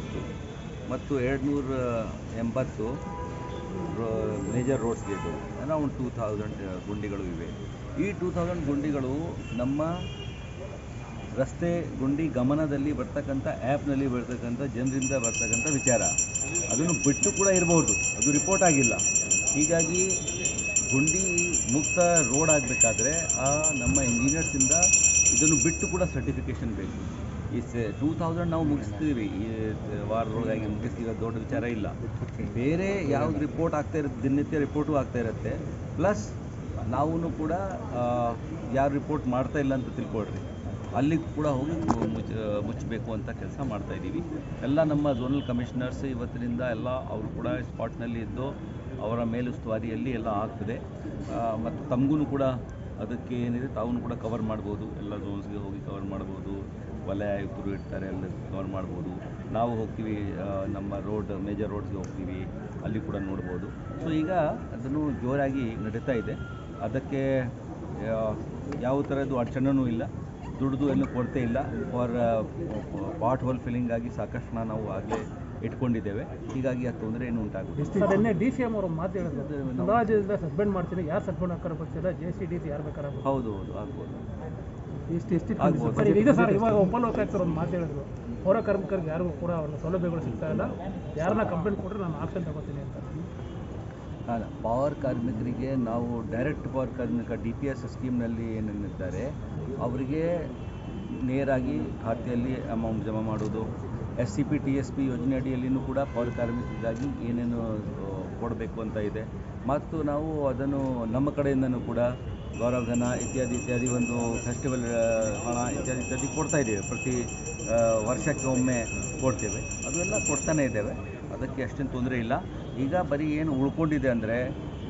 ಇತ್ತು. ಮತ್ತು ಎರಡುನೂರ ಎಂಬತ್ತು ಮೇಜರ್ ರೋಡ್ಸ್ಗೆ ಇದ್ದವು ಅರೌಂಡ್ ಟೂ ಥೌಸಂಡ್ ಗುಂಡಿಗಳು ಇವೆ. ಈ ಟೂ ಥೌಸಂಡ್ ಗುಂಡಿಗಳು ನಮ್ಮ ರಸ್ತೆ ಗುಂಡಿ ಗಮನದಲ್ಲಿ ಬರ್ತಕ್ಕಂಥ ಆ್ಯಪ್ನಲ್ಲಿ ಬರ್ತಕ್ಕಂಥ ಜನರಿಂದ ಬರ್ತಕ್ಕಂಥ ವಿಚಾರ. ಅದನ್ನು ಬಿಟ್ಟು ಕೂಡ ಇರಬಹುದು ಅದು ರಿಪೋರ್ಟ್ ಆಗಿಲ್ಲ. ಹೀಗಾಗಿ ಗುಂಡಿ ಮುಕ್ತ ರೋಡ್ ಆಗಬೇಕಾದ್ರೆ ಆ ನಮ್ಮ ಇಂಜಿನಿಯರ್ಸಿಂದ ಇದನ್ನು ಬಿಟ್ಟು ಕೂಡ ಸರ್ಟಿಫಿಕೇಷನ್ ಬೇಕು. ಈ ಟೂ ತೌಸಂಡ್ ನಾವು ಮುಗಿಸ್ತೀವಿ. ಈ ವಾರದೊಳಗಾಗಿ ಮುಗಿಸ್ತೀವಿ. ದೊಡ್ಡ ವಿಚಾರ ಇಲ್ಲ. ಬೇರೆ ಯಾವ್ದು ರಿಪೋರ್ಟ್ ಆಗ್ತಾ ಇರುತ್ತೆ, ದಿನನಿತ್ಯ ರಿಪೋರ್ಟು ಆಗ್ತಾ ಇರುತ್ತೆ. ಪ್ಲಸ್ ನಾವು ಕೂಡ ಯಾರು ರಿಪೋರ್ಟ್ ಮಾಡ್ತಾ ಇಲ್ಲ ಅಂತ ತಿಳ್ಕೊಳ್ರಿ. ಅಲ್ಲಿ ಕೂಡ ಹೋಗಿ ಮುಚ್ಚ, ಮುಚ್ಚಬೇಕು ಅಂತ ಕೆಲಸ ಮಾಡ್ತಾ ಇದ್ದೀವಿ. ಎಲ್ಲ ನಮ್ಮ ಝೋನಲ್ ಕಮಿಷನರ್ಸ್ ಇವತ್ತಿನಿಂದ ಎಲ್ಲ ಅವರು ಕೂಡ ಸ್ಪಾಟ್ನಲ್ಲಿ ಇದ್ದು ಅವರ ಮೇಲುಸ್ತುವಾರಿಯಲ್ಲಿ ಎಲ್ಲ ಆಗ್ತದೆ. ಮತ್ತು ತಮಗೂ ಕೂಡ ಅದಕ್ಕೆ ಏನಿದೆ ತಾವು ಕೂಡ ಕವರ್ ಮಾಡ್ಬೋದು. ಎಲ್ಲ ಝೋನ್ಸ್ಗೆ ಹೋಗಿ ಕವರ್ ಮಾಡ್ಬೋದು. ವಲಯ ಆಯುಕ್ತರು ಇರ್ತಾರೆ, ಎಲ್ಲ ಕವರ್ ಮಾಡ್ಬೋದು. ನಾವು ಹೋಗ್ತೀವಿ ನಮ್ಮ ರೋಡ್ ಮೇಜರ್ ರೋಡ್ಸ್ಗೆ ಹೋಗ್ತೀವಿ. ಅಲ್ಲಿ ಕೂಡ ನೋಡ್ಬೋದು. ಸೊ ಈಗ ಅದನ್ನು ಜೋರಾಗಿ ನಡೀತಾ ಇದೆ. ಅದಕ್ಕೆ ಯಾವ ಥರದ್ದು ಅಡಚಣೆನೂ ಇಲ್ಲ. ದುಡ್ದು ಏನು ಕೊರತೆ ಇಲ್ಲ. ಫಾರ್ ಪಾಟ್ ಹೋಲ್ ಫಿಲ್ಲಿಂಗಾಗಿ ಸಾಕಷ್ಟು ನಾವು ಆಗಲೇ ಇಟ್ಕೊಂಡಿದ್ದೇವೆ. ಹೀಗಾಗಿ ಆ ತೊಂದರೆ ಏನು ಉಂಟಾಗುತ್ತೆ ಡಿ ಸಿ ಎಂ ಅವರು ಮಾತು ಹೇಳಿದ್ರು. ಅಂದಾಜಿಂದ ಸಸ್ಪೆಂಡ್ ಮಾಡ್ತೀನಿ. ಯಾರು ಸಸ್ಪೆಂಡ್ ಹಾಕೋರು ಗೊತ್ತಿಲ್ಲ. ಜೆ ಸಿ ಡಿ ಸಿ ಯಾರು ಬೇಕಾದ್ರೆ ಹೌದು ಹೌದು ಆಗ್ಬೋದು. ಇಷ್ಟು ಎಷ್ಟು ಈಗ ಸರ್ ಇವಾಗ ಉಪಲೋಕಾಯುಕ್ತರು ಒಂದು ಮಾತು ಹೇಳಿದ್ರು. ಪೌರ ಕಾರ್ಮಿಕರಿಗೆ ಯಾರಿಗೂ ಕೂಡ ಅವ್ರ ಸೌಲಭ್ಯಗಳು ಸಿಗ್ತಾ ಇಲ್ಲ. ಯಾರನ್ನ ಕಂಪ್ಲೇಂಟ್ ಕೊಟ್ಟರೆ ನಾನು ಆಕ್ಷನ್ ತಗೋತೀನಿ ಅಂತ. ಅಲ್ಲ ಪವರ್ ಕಾರ್ಮಿಕರಿಗೆ ನಾವು ಡೈರೆಕ್ಟ್ ಪವರ್ ಕಾರ್ಮಿಕ ಡಿ ಪಿ ಎಸ್ ಸ್ಕೀಮ್ನಲ್ಲಿ ಏನೇನಿದ್ದಾರೆ ಅವರಿಗೆ ನೇರಾಗಿ ಖಾತೆಯಲ್ಲಿ ಅಮೌಂಟ್ ಜಮಾ ಮಾಡೋದು S C P T S P ಯೋಜನೆ ಅಡಿಯಲ್ಲಿನೂ ಕೂಡ ಪೌರ ಕಾರ್ಮಿಕರಿಗಾಗಿ ಏನೇನು ಕೊಡಬೇಕು ಅಂತ ಇದೆ. ಮತ್ತು ನಾವು ಅದನ್ನು ನಮ್ಮ ಕಡೆಯಿಂದನೂ ಕೂಡ ಗೌರವಧನ ಇತ್ಯಾದಿ ಇತ್ಯಾದಿ ಒಂದು ಫೆಸ್ಟಿವಲ್ ಹಣ ಇತ್ಯಾದಿ ಇತ್ಯಾದಿ ಕೊಡ್ತಾ ಇದ್ದೇವೆ. ಪ್ರತಿ ವರ್ಷಕ್ಕೆ ಒಮ್ಮೆ ಕೊಡ್ತೇವೆ. ಅದೆಲ್ಲ ಕೊಡ್ತಾನೆ ಇದ್ದೇವೆ. ಅದಕ್ಕೆ ಅಷ್ಟೇನು ತೊಂದರೆ ಇಲ್ಲ. ಈಗ ಬರೀ ಏನು ಉಳ್ಕೊಂಡಿದೆ ಅಂದರೆ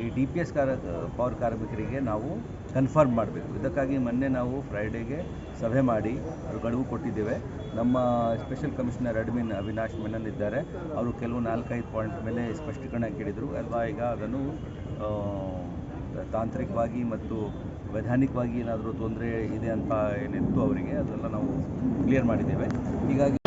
ಈ ಡಿ ಪಿ ಎಸ್ ಕಾರ ಪವರ್ ಕಾರ್ಮಿಕರಿಗೆ ನಾವು ಕನ್ಫರ್ಮ್ ಮಾಡಬೇಕು. ಇದಕ್ಕಾಗಿ ಮೊನ್ನೆ ನಾವು ಫ್ರೈಡೇಗೆ ಸಭೆ ಮಾಡಿ ಅವರು ಗಡುವು ಕೊಟ್ಟಿದ್ದೇವೆ. ನಮ್ಮ special commissioner admin Avinash Menon ಇದ್ದಾರೆ ಅವರು ಕೆಲವು ನಾಲ್ಕೈದು ಪಾಯಿಂಟ್ ಮೇಲೆ ಸ್ಪಷ್ಟೀಕರಣ ಕೇಳಿದರು. ಅಲ್ವಾ, ಈಗ ಅದನ್ನು ತಾಂತ್ರಿಕವಾಗಿ ಮತ್ತು ವೈಧಾನಿಕವಾಗಿ ಏನಾದರೂ ತೊಂದರೆ ಇದೆ ಅಂತ ಏನಿತ್ತು ಅವರಿಗೆ, ಅದೆಲ್ಲ ನಾವು ಕ್ಲಿಯರ್ ಮಾಡಿದ್ದೇವೆ. ಹೀಗಾಗಿ